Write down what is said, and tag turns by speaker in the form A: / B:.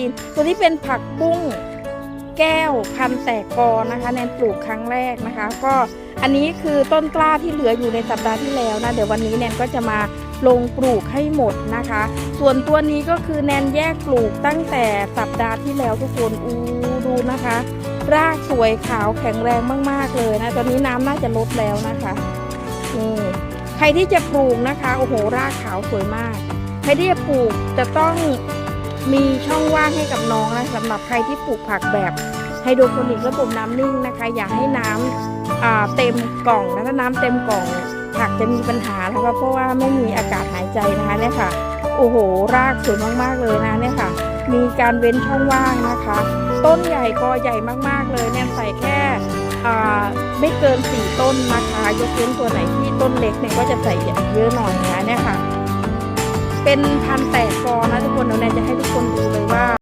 A: จีน ตัวนี้เป็นผักบุ้งแก้วพันแตกกอนะคะ แนนปลูกครั้งแรกนะคะ ก็อันนี้คือต้นกล้าที่เหลืออยู่ในสัปดาห์ที่แล้วนะเดี๋ยววันนี้แนนก็จะมาลงปลูกให้หมดนะคะ ส่วนตัวนี้ก็คือแนนแยกปลูกตั้งแต่สัปดาห์ที่แล้วทุกคนอู้ดูนะคะ รากสวยขาวแข็งแรงมาก ๆ เลยนะ ตอนนี้น้ำน่าจะลดแล้วนะคะนี่ใครที่จะปลูกนะคะโอ้โหรากขาวสวยมาก ใครที่จะปลูกจะต้อง มีช่องว่างให้กับน้องนะสำหรับใครที่ปลูกผักแบบไฮโดรโปนิกระบบน้ำนิ่งนะคะ อย่าให้น้ำเต็มกล่องนะถ้าน้ำเต็มกล่อง ผักจะมีปัญหานะคะเพราะว่าไม่มีอากาศหายใจนะคะเนี่ยค่ะ โอ้โห รากสวยมากๆเลยนะเนี่ยค่ะ มีการเว้นช่องว่างนะคะ ต้นใหญ่ก็ใหญ่มากๆเลยเนี่ยใส่แค่ไม่เกินสี่ต้นนะคะ ยกเว้นตัวไหนที่ต้นเล็กเนี่ยก็จะใส่เยอะหน่อยนะเนี่ยค่ะ เป็นพันแตกกอนะทุกคน